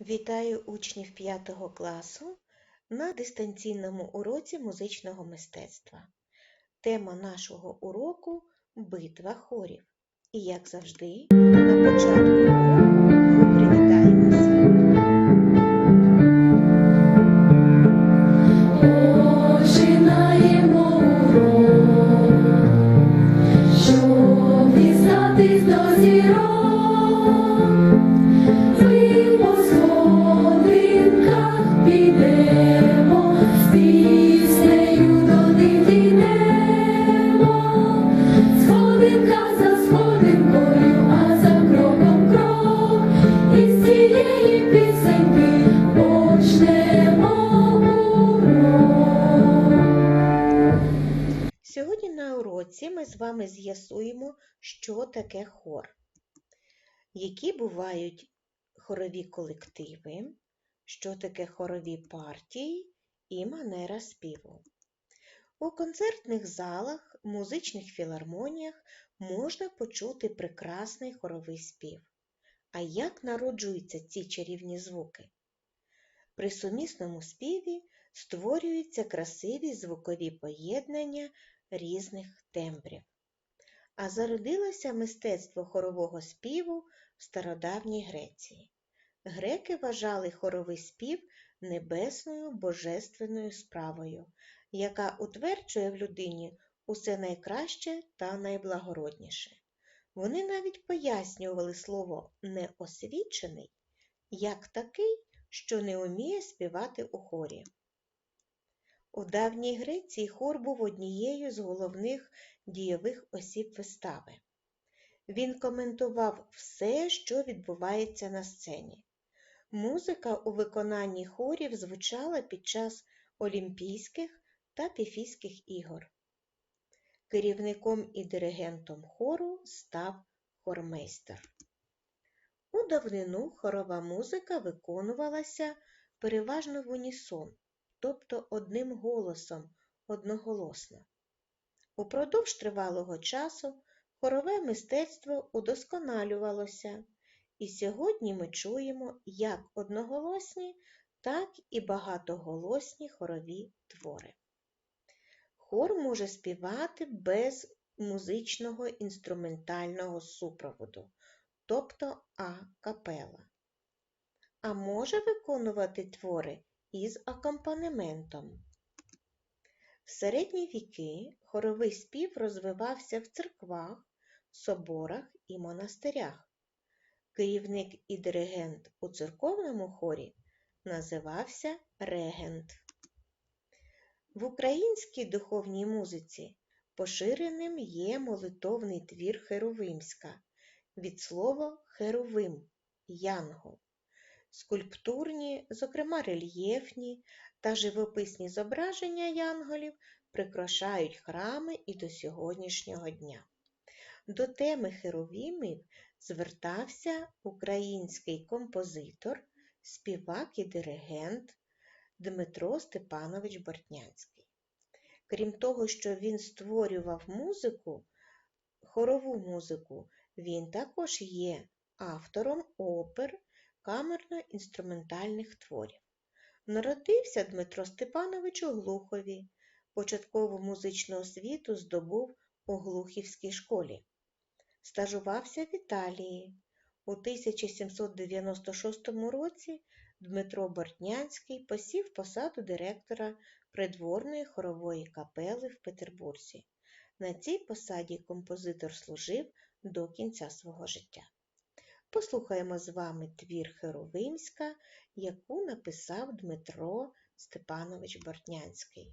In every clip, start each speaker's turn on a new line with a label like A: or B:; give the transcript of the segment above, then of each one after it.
A: Вітаю учнів 5 класу на дистанційному уроці музичного мистецтва. Тема нашого уроку битва хорів. І, як завжди, на початку уроці ми з вами з'ясуємо, що таке хор, які бувають хорові колективи, що таке хорові партії і манера співу. У концертних залах, музичних філармоніях можна почути прекрасний хоровий спів. А як народжуються ці чарівні звуки? При сумісному співі створюються красиві звукові поєднання різних тембрів. А зародилося мистецтво хорового співу в стародавній Греції. Греки вважали хоровий спів небесною божественною справою, яка утверджує в людині усе найкраще та найблагородніше. Вони навіть пояснювали слово неосвічений як такий, що не уміє співати у хорі. У давній Греції хор був однією з головних дійових осіб вистави. Він коментував все, що відбувається на сцені. Музика у виконанні хорів звучала під час Олімпійських та Піфійських ігор. Керівником і диригентом хору став хормейстер. У давнину хорова музика виконувалася переважно в унісон, тобто одним голосом, одноголосно. Упродовж тривалого часу хорове мистецтво удосконалювалося, і сьогодні ми чуємо як одноголосні, так і багатоголосні хорові твори. Хор може співати без музичного інструментального супроводу, тобто а-капела, а може виконувати твори із акомпанементом. В середні віки хоровий спів розвивався в церквах, соборах і монастирях. Керівник і диригент у церковному хорі називався регент. В українській духовній музиці поширеним є молитовний твір Херовимська від слова херовим янгол. Скульптурні, зокрема рельєфні та живописні зображення янголів прикрашають храми і до сьогоднішнього дня. До теми херовімів звертався український композитор, співак і диригент Дмитро Степанович Бортнянський. Крім того, що він створював музику, хорову музику, він також є автором опер камерно-інструментальних творів. Народився Дмитро Степанович у Глухові. Початкову музичну освіту здобув у Глухівській школі. Стажувався в Італії. У 1796 році Дмитро Бортнянський посів посаду директора придворної хорової капели в Петербурзі. На цій посаді композитор служив до кінця свого життя. Послухаємо з вами твір Херовимська, яку написав Дмитро Степанович Бортнянський.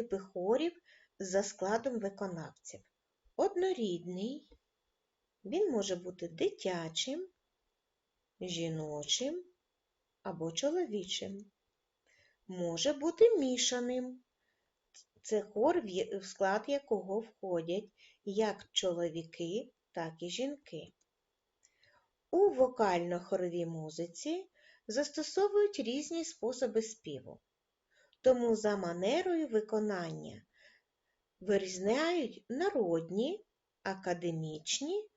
A: Типи хорів за складом виконавців. Однорідний, він може бути дитячим, жіночим або чоловічим. Може бути мішаним. Це хор, в склад якого входять як чоловіки, так і жінки. У вокально-хоровій музиці застосовують різні способи співу, тому за манерою виконання вирізняють народні, академічні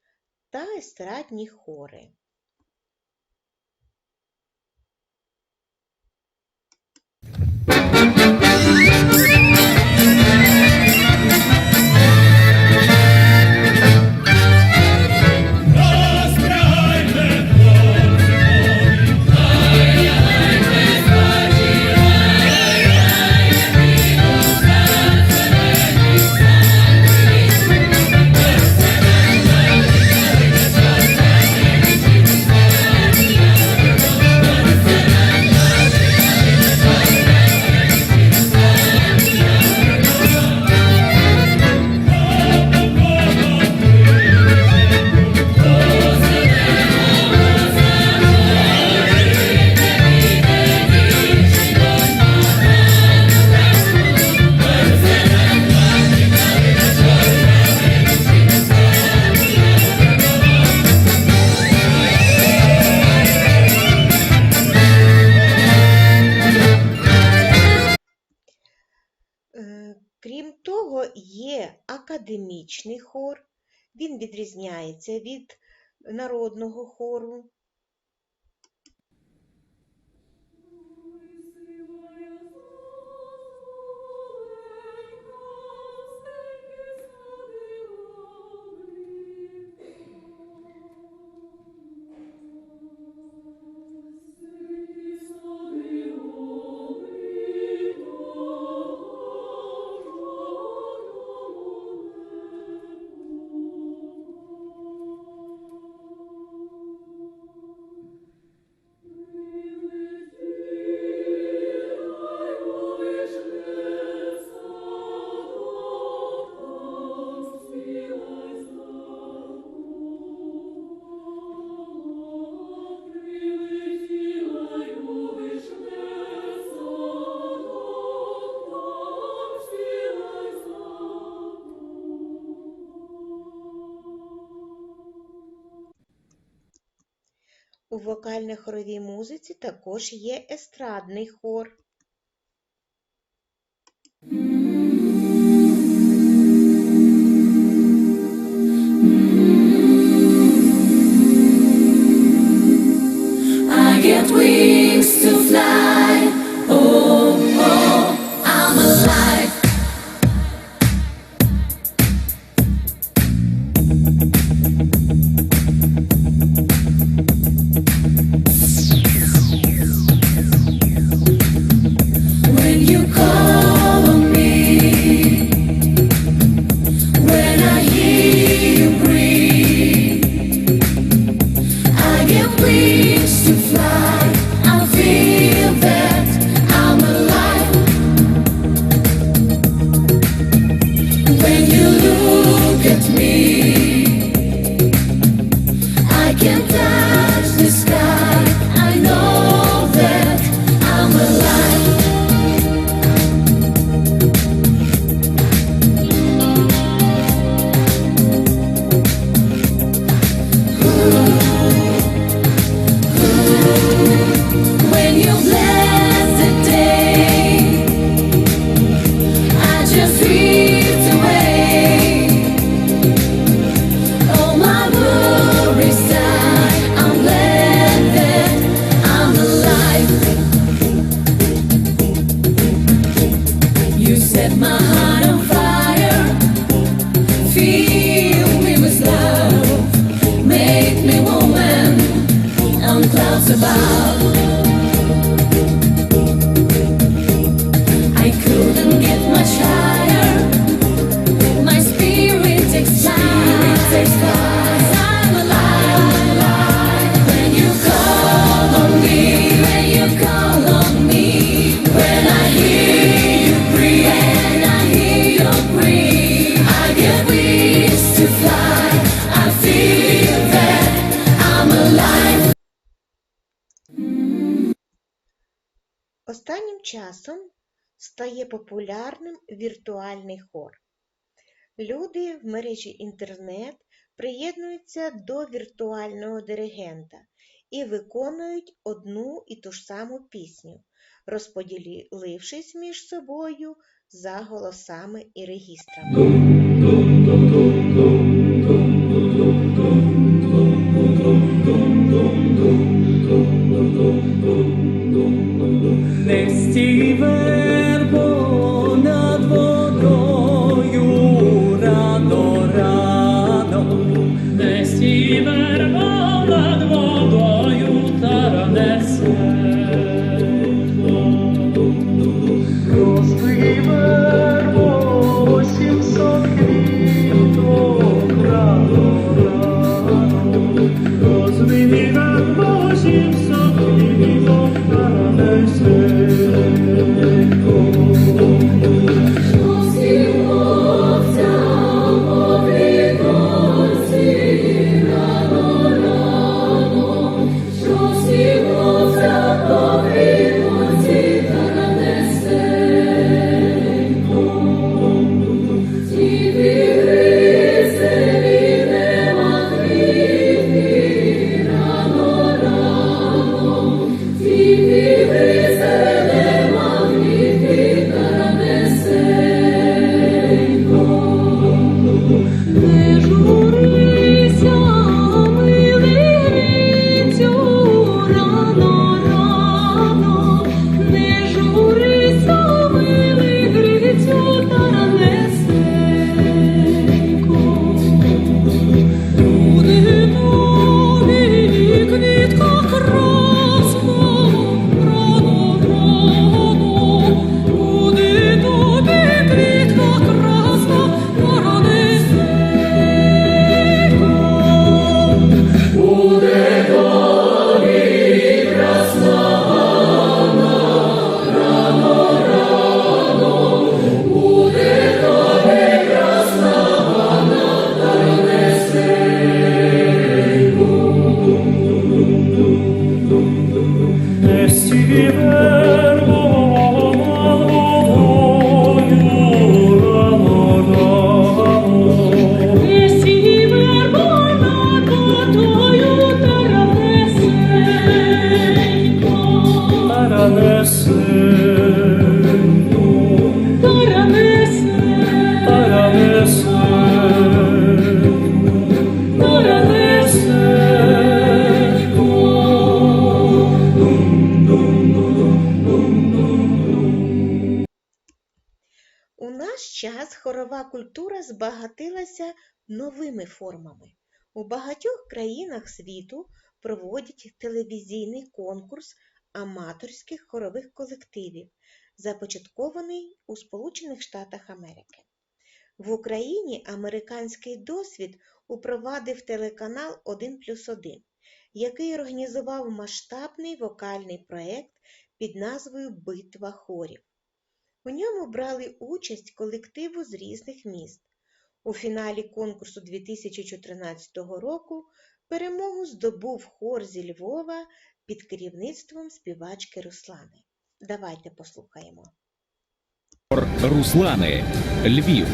A: та естрадні хори. Відрізняється від народного хору. Вокально-хоровій музиці також є естрадний хор.
B: Get wings It's me.
C: Популярним віртуальний хор. Люди в мережі інтернет приєднуються до віртуального диригента і виконують одну і ту ж саму пісню, розподілившись між собою за голосами і регістрами. Хорова культура збагатилася новими формами. У багатьох країнах світу проводять телевізійний конкурс аматорських хорових колективів, започаткований у Сполучених Штатах Америки. В Україні американський досвід упровадив телеканал 1 плюс 1, який організував масштабний вокальний проєкт під назвою Битва хорів. У ньому брали участь колективу з різних міст. У фіналі конкурсу 2014 року перемогу здобув хор зі Львова під керівництвом співачки Руслани. Давайте послухаємо.
B: Руслани, Львів.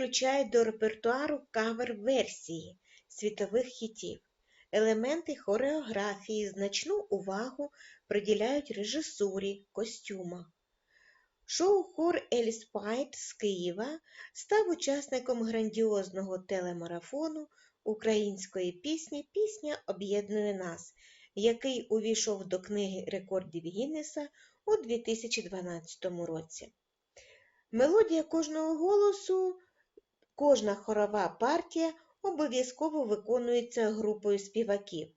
A: Додають до репертуару кавер-версії світових хітів. Елементи хореографії значну увагу приділяють режисурі, костюмах. Шоу-хор Еліспайт з Києва став учасником грандіозного телемарафону української пісні Пісня об'єднує нас, який увійшов до книги рекордів Гіннеса у 2012 році. Мелодія кожного голосу, кожна хорова партія обов'язково виконується групою співаків.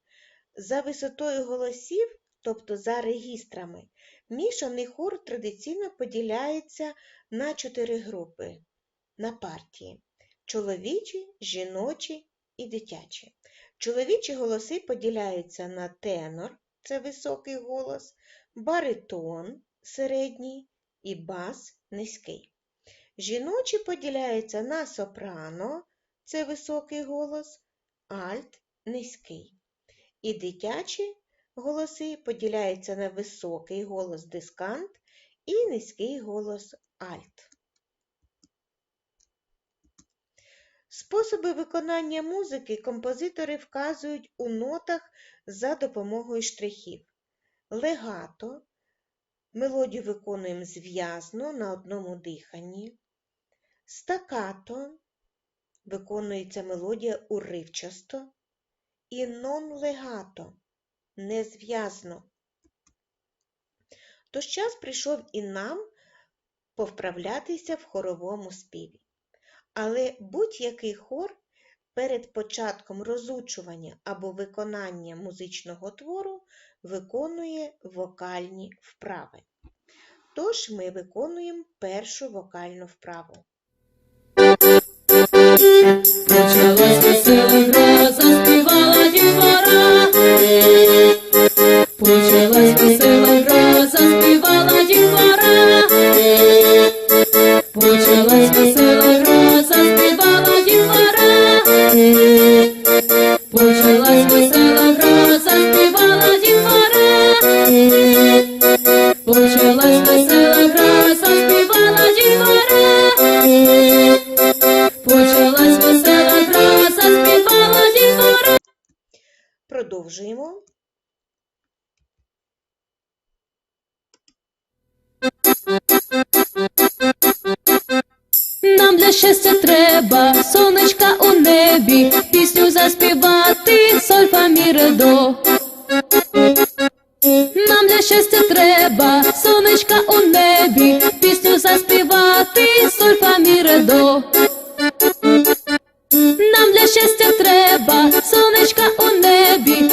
A: За висотою голосів, тобто за регістрами, мішаний хор традиційно поділяється на чотири групи на партії: чоловічі, жіночі і дитячі. Чоловічі голоси поділяються на тенор це високий голос, баритон середній і бас низький. Жіночі поділяються на сопрано це високий голос, альт низький. І дитячі голоси поділяються на високий голос дискант і низький голос альт. Способи виконання музики композитори вказують у нотах за допомогою штрихів. Легато мелодію виконуємо зв'язно на одному диханні. Стакато виконується мелодія уривчасто. І нон-легато незв'язно. Тож час прийшов і нам повправлятися в хоровому співі. Але будь-який хор перед початком розучування або виконання музичного твору виконує вокальні вправи. Тож ми виконуємо першу вокальну вправу.
B: Почалась весела гра, заспівала дівчора. Почалась весела гра,
A: Продовжуємо.
B: Нам для щастя треба сонечка у небі, пісню заспівати, соль фа мі, ре, до. Нам для щастя треба сонечка у небі, пісню заспівати, соль фа мі, ре, до. Нам для щастя треба сонечка у небі,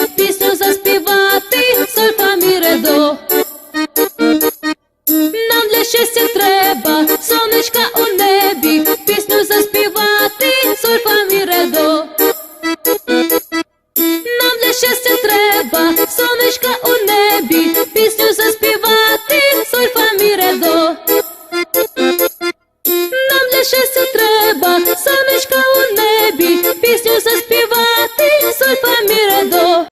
B: щастя треба сонечка у небі, пісню заспівати, соль фа мі, ре, до. Нам для щастя треба сонечка у небі, пісню заспівати, соль фа мі, ре, до. Нам для щастя треба сонечка у небі, пісню заспівати, соль фа мі, ре, до.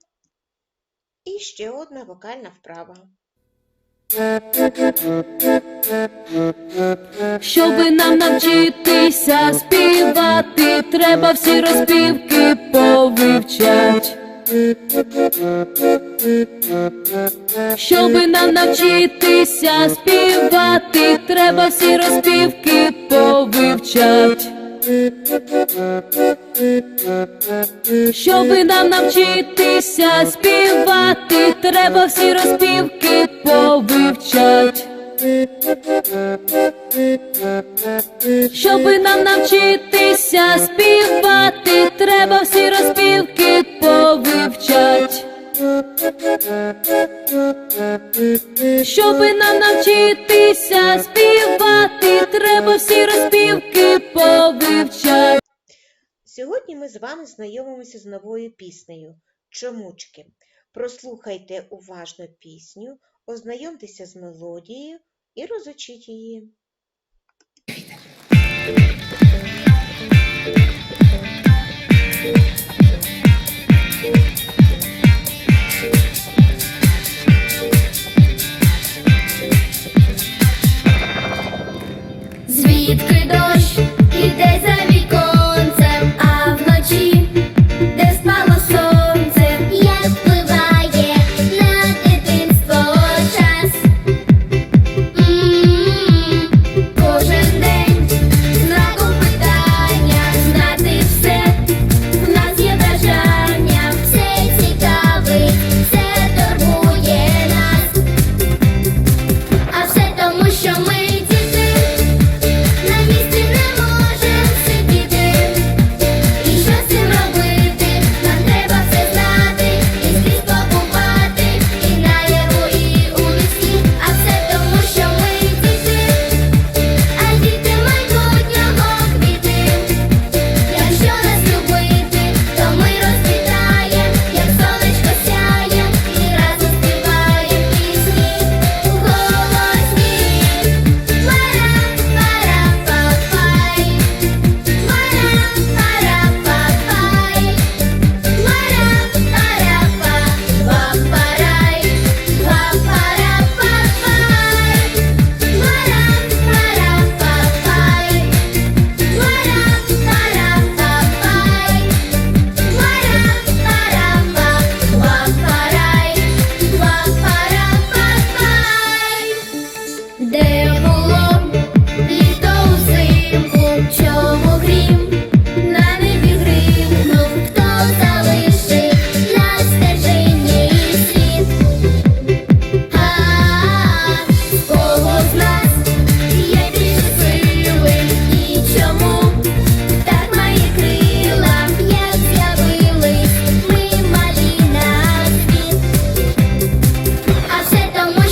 A: І ще одна вокальна вправа.
B: Щоби нам навчитися співати, треба всі розпівки повивчать. Щоби нам навчитися співати, треба всі розпівки повивчать. Щоби нам навчитися співати, треба всі розпівки повивчать. Щоби нам навчитися співати, треба всі розпівки повивчать. Щоби нам навчитися співати, треба всі розпівки повивчать.
A: Сьогодні ми з вами знайомимося з новою піснею Чомучки. Прослухайте уважно пісню, ознайомтеся з мелодією і розучіть її.
D: Звідки дощ іде за віком?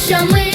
A: що ми.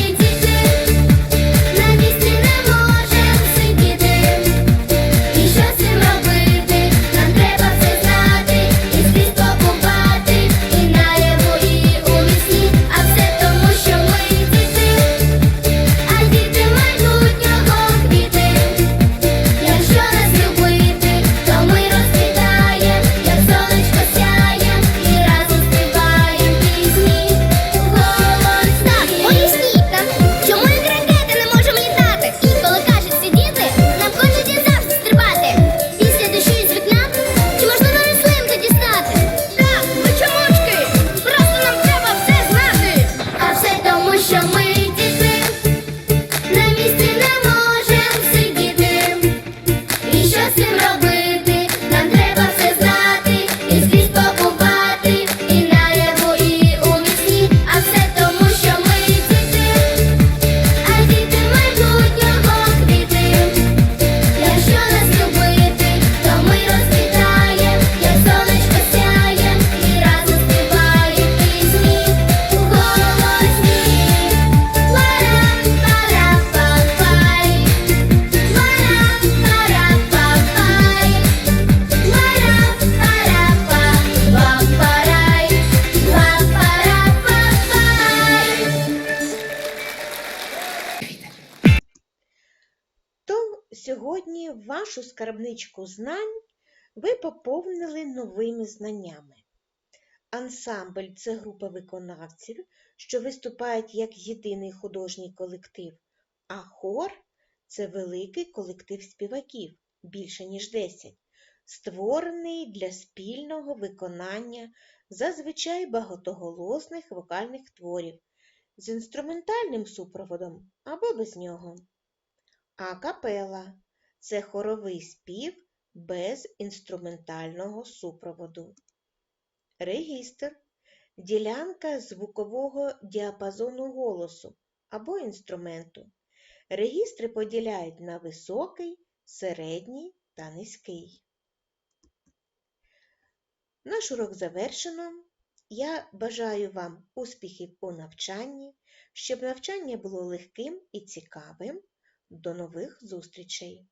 A: Вашу знань ви поповнили новими знаннями. Ансамбль це група виконавців, що виступають як єдиний художній колектив, а хор це великий колектив співаків, більше ніж 10, створений для спільного виконання зазвичай багатоголосних вокальних творів з інструментальним супроводом або без нього. А капела це хоровий спів без інструментального супроводу. Регістр ділянка звукового діапазону голосу або інструменту. Регістри поділяють на високий, середній та низький. Наш урок завершено. Я бажаю вам успіхів у навчанні, щоб навчання було легким і цікавим. До нових зустрічей!